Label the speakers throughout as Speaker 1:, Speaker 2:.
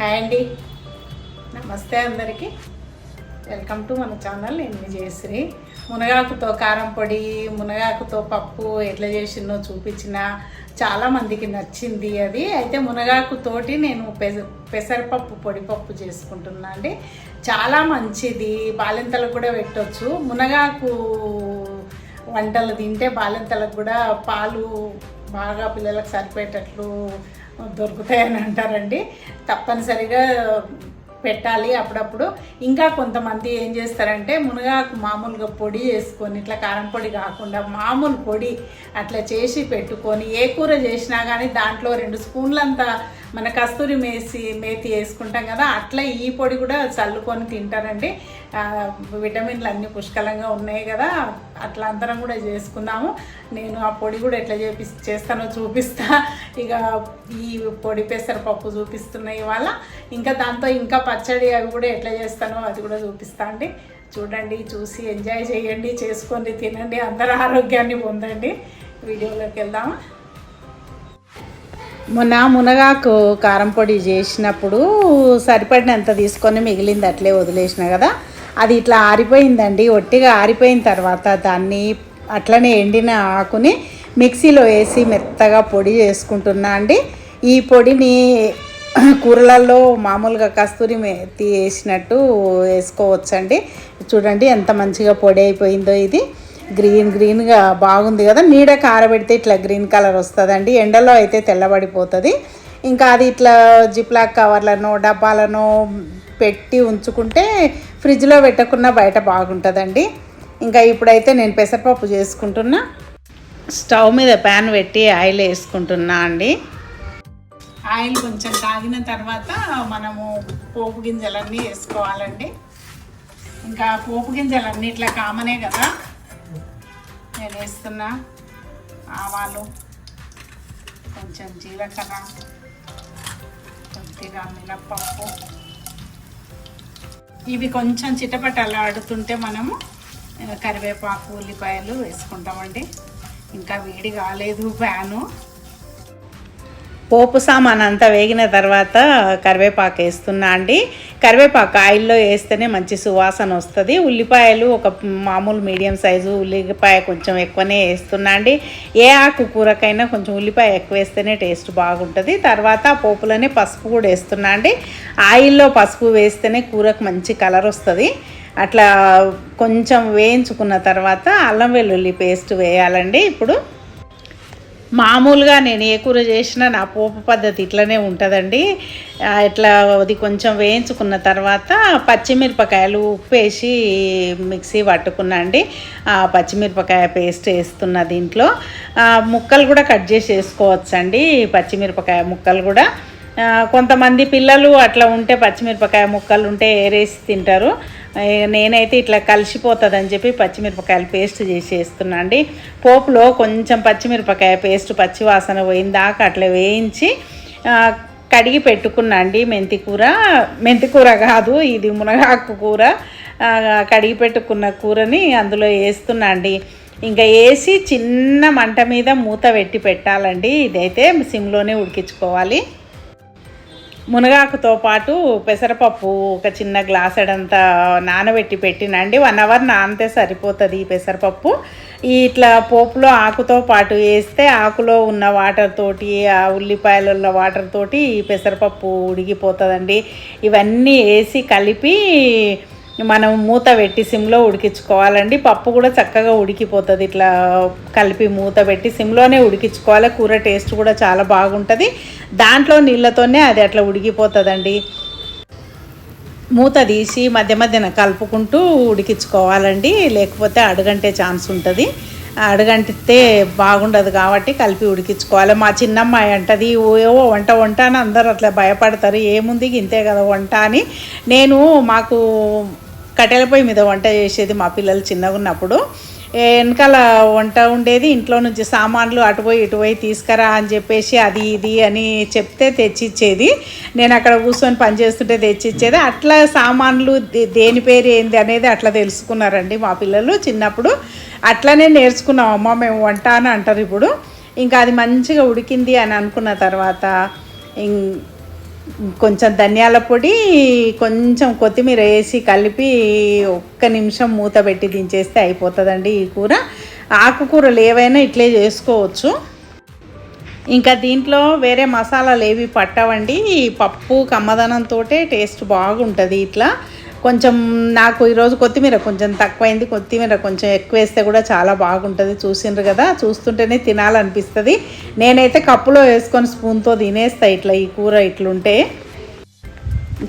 Speaker 1: Hi అండి. నమస్తే అందరికీ. వెల్కమ్ టు మన ఛానల్ నేను విజయశ్రీ మునగాకుతో కారం పొడి మునగాకుతో పప్పు ఎట్లా చేసిందో చూపించిన చాలా మందికి నచ్చింది అది. అయితే మునగాకుతోటి నేను పెస పెసరపప్పు పొడి పప్పు చేసుకుంటున్నా అండి. చాలా మంచిది. బాలింతలకు కూడా పెట్టవచ్చు మునగాకు వంటలు తింటే బాలింతలకు కూడా పాలు బాగా పిల్లలకు సరిపోయేటట్లు దొరుకుతాయని అంటారండి. తప్పనిసరిగా పెట్టాలి అప్పుడప్పుడు. ఇంకా కొంతమంది ఏం చేస్తారంటే మునగాకు మామూలుగా పొడి చేసుకొని ఇట్లా కారం పొడి కాకుండా మామూలు పొడి అట్లా చేసి పెట్టుకొని ఏ కూర చేసినా కానీ దాంట్లో రెండు స్పూన్లంత మన కస్తూరి మేసి మేతి వేసుకుంటాం కదా అట్లా ఈ పొడి కూడా చల్లుకొని తింటారండి. విటమిన్లు అన్నీ పుష్కలంగా ఉన్నాయి కదా అట్లా అందరం కూడా చేసుకుందాము. నేను ఆ పొడి కూడా ఎట్లా చేపి చేస్తానో చూపిస్తా. ఇక ఈ పొడి పెసరపప్పు చూపిస్తున్నాయి ఇవాళ. ఇంకా దాంతో ఇంకా పచ్చడి అవి కూడా ఎట్లా చేస్తానో అది కూడా చూపిస్తా అండి. చూడండి చూసి ఎంజాయ్ చేయండి చేసుకొని తినండి. అందరూ ఆరోగ్యాన్ని పొందండి. వీడియోలోకి వెళ్దామా? మొన్న మునగాకు కారం పొడి చేసినప్పుడు సరిపడినంత తీసుకొని మిగిలింది అట్లే వదిలేసిన కదా. అది ఇట్లా ఆరిపోయిందండి. ఒట్టిగా ఆరిపోయిన తర్వాత దాన్ని అట్లనే ఎండిన ఆకుని మిక్సీలో వేసి మెత్తగా పొడి చేసుకుంటున్నా అండి. ఈ పొడిని కూరలలో మామూలుగా కస్తూరి మెత్తి వేసినట్టు వేసుకోవచ్చండి. చూడండి ఎంత మంచిగా పొడి అయిపోయిందో ఇది. గ్రీన్ గ్రీన్గా బాగుంది కదా. నీడ కారబెడితే ఇట్లా గ్రీన్ కలర్ వస్తుందండి. ఎండలో అయితే తెల్లబడిపోతుంది. ఇంకా అది ఇట్లా జిప్లాక్ కవర్లను డబ్బాలను పెట్టి ఉంచుకుంటే ఫ్రిడ్జ్లో పెట్టకుండా బయట బాగుంటుందండి. ఇంకా ఇప్పుడైతే నేను పెసరపప్పు చేసుకుంటున్నా. స్టవ్ మీద ప్యాన్ పెట్టి ఆయిల్ వేసుకుంటున్నా అండి. ఆయిల్ కొంచెం కాగిన తర్వాత మనము పోపు గింజలన్నీ వేసుకోవాలండి. ఇంకా పోపు గింజలన్నీ ఇట్లా కామనే కదా. నేను వేస్తున్న. ఆవాలు కొంచెం జీలకర్ర కొద్దిగా మినప్పప్పు. ఇవి కొంచెం చిటపటలాడుతుంటే మనము కరివేపాకు ఉల్లిపాయలు వేసుకుంటామండి. ఇంకా వేడి కాలేదు ప్యాను పోపు సామాన్ అంతా వేగిన తర్వాత కరివేపాకు వేస్తున్నా అండి. కరివేపాకు ఆయిల్లో వేస్తేనే మంచి సువాసన వస్తుంది. ఉల్లిపాయలు ఒక మామూలు మీడియం సైజు ఉల్లిపాయ కొంచెం ఎక్కువనే వేస్తున్నా అండి. ఏ ఆకు కూరకైనా కొంచెం ఉల్లిపాయ ఎక్కువ వేస్తేనే టేస్ట్ బాగుంటుంది. తర్వాత పోపులోనే పసుపు కూడా వేస్తున్నా అండి. ఆయిల్లో పసుపు వేస్తేనే కూరకు మంచి కలర్ వస్తుంది. అట్లా కొంచెం వేయించుకున్న తర్వాత అల్లం వెల్లుల్లి పేస్ట్ వేయాలండి. ఇప్పుడు మామూలుగా నేను ఏ కూర చేసినా నా పోపు పద్ధతి ఇట్లనే ఉంటుందండి. ఇట్లా అది కొంచెం వేయించుకున్న తర్వాత పచ్చిమిరపకాయలు ఉప్పు వేసి మిక్సీ పట్టుకున్నా అండి. ఆ పచ్చిమిరపకాయ పేస్ట్ వేస్తున్న దీంట్లో. ముక్కలు కూడా కట్ చేసి వేసుకోవచ్చండి పచ్చిమిరపకాయ ముక్కలు కూడా. కొంతమంది పిల్లలు అట్లా ఉంటే పచ్చిమిరపకాయ ముక్కలు ఉంటే ఏరేసి తింటారు. నేనైతే ఇట్లా కలిసిపోతుందని చెప్పి పచ్చిమిరపకాయలు పేస్ట్ చేసి వేస్తున్నా అండి. పోపులో కొంచెం పచ్చిమిరపకాయ పేస్ట్ పచ్చి వాసన పోయిన దాకా అట్లా వేయించి కడిగి పెట్టుకున్నా అండి మెంతి కూర. మెంతి కూర కాదు ఇది మునగాకు కూర. కడిగి పెట్టుకున్న కూరని అందులో వేస్తున్నా అండి. ఇంకా వేసి చిన్న మంట మీద మూత పెట్టి పెట్టాలండి. ఇదైతే సిమ్లోనే ఉడికించుకోవాలి. మునగాకుతో పాటు పెసరపప్పు ఒక చిన్న గ్లాసెడంత నానబెట్టి పెట్టినండి వన్ అవర్ నానితే సరిపోతుంది ఈ పెసరపప్పు. ఇట్లా పోపులో ఆకుతో పాటు వేస్తే ఆకులో ఉన్న వాటర్ తోటి ఆ ఉల్లిపాయలలో వాటర్ తోటి ఈ పెసరపప్పు ఉడిగిపోతుందండి ఇవన్నీ వేసి కలిపి మనం మూత పెట్టి సిమ్లో ఉడికించుకోవాలండి. పప్పు కూడా చక్కగా ఉడికిపోతుంది. ఇట్లా కలిపి మూత పెట్టి సిమ్లోనే ఉడికించుకోవాలి. కూర టేస్ట్ కూడా చాలా బాగుంటుంది. దాంట్లో నీళ్ళతోనే అది అట్లా ఉడికిపోతుందండి. మూత తీసి మధ్య మధ్యన కలుపుకుంటూ ఉడికించుకోవాలండి. లేకపోతే అడుగంటే ఛాన్స్ ఉంటుంది. అడుగంటితే బాగుండదు కాబట్టి కలిపి ఉడికించుకోవాలి. మా చిన్నమ్మాయి అంటది ఏవో వంట వంట అని అందరూ అట్లా భయపడతారు. ఏముంది? ఇంతే కదా వంట అని. నేను మాకు కట్టెల పొయ్యి మీద వంట చేసేది మా పిల్లలు చిన్నగా ఉన్నప్పుడు. వెనకాల వంట ఉండేది ఇంట్లో నుంచి సామాన్లు అటుపోయి ఇటుపోయి తీసుకురా అని చెప్పేసి అది ఇది అని చెప్తే తెచ్చిచ్చేది. నేను అక్కడ కూర్చొని పని చేస్తుంటే తెచ్చిచ్చేది. అట్లా సామాన్లు దే- దేని పేరు ఏంది అనేది అట్లా తెలుసుకున్నారండి మా పిల్లలు చిన్నప్పుడు. అట్లనే నేర్చుకున్నాం అమ్మ మేము వంట అని అంటారు ఇప్పుడు. ఇంకా అది మంచిగా ఉడికింది అని అనుకున్న తర్వాత ఇం- కొంచెం ధనియాల పొడి కొంచెం కొత్తిమీర వేసి కలిపి ఒక్క నిమిషం మూత పెట్టి దించేస్తే అయిపోతుందండి ఈ కూర. ఆకుకూరలు ఏవైనా ఇట్లే చేసుకోవచ్చు. ఇంకా దీంట్లో వేరే మసాలాలు ఏవి పట్టవండి. ఈ పప్పు కమ్మదనంతో టేస్ట్ బాగుంటుంది ఇట్లా. కొంచెం నాకు ఈరోజు కొత్తిమీర కొంచెం తక్కువైంది. కొత్తిమీర కొంచెం ఎక్కువ వేస్తే కూడా చాలా బాగుంటుంది. చూసిండ్రు కదా? చూస్తుంటేనే తినాలనిపిస్తుంది. నేనైతే కప్పులో వేసుకొని స్పూన్తో తినేస్తా ఇట్లా ఈ కూర ఇట్లుంటే.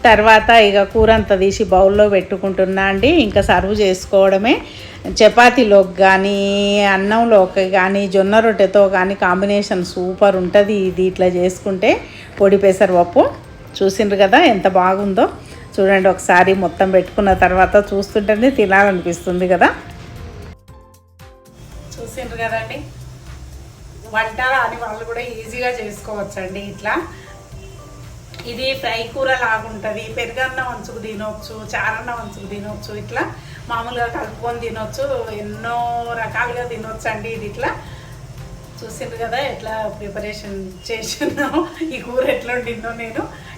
Speaker 1: తర్వాత ఇక కూర అంతా తీసి బౌల్లో పెట్టుకుంటున్నా అండి. ఇంకా సర్వ్ చేసుకోవడమే. చపాతీలోకి కానీ అన్నంలోకి కానీ జొన్న రొట్టెతో కానీ కాంబినేషన్ సూపర్ ఉంటుంది. ఇది ఇట్లా చేసుకుంటే పొడి పెసరపప్పు. చూసిండ్రు కదా? ఎంత బాగుందో? చూడండి ఒకసారి మొత్తం పెట్టుకున్న తర్వాత చూస్తుంటేనే తినాలనిపిస్తుంది కదా. చూసిండ్రు కదండి? వంట అని వాళ్ళు కూడా ఈజీగా చేసుకోవచ్చండి ఇట్లా. ఇది ఫ్రై కూర లాగుంటుంది. పెరుగన్న వంచుకు తినొచ్చు చారన్న వంచుకు తినొచ్చు ఇట్లా మామూలుగా కలుపుకొని తినొచ్చు ఎన్నో రకాలుగా తినొచ్చు అండి ఇది ఇట్లా. చూసిండ్రు కదా ఎట్లా ప్రిపరేషన్ చేసినాను ఈ కూర ఎట్లా వండిందో నేను.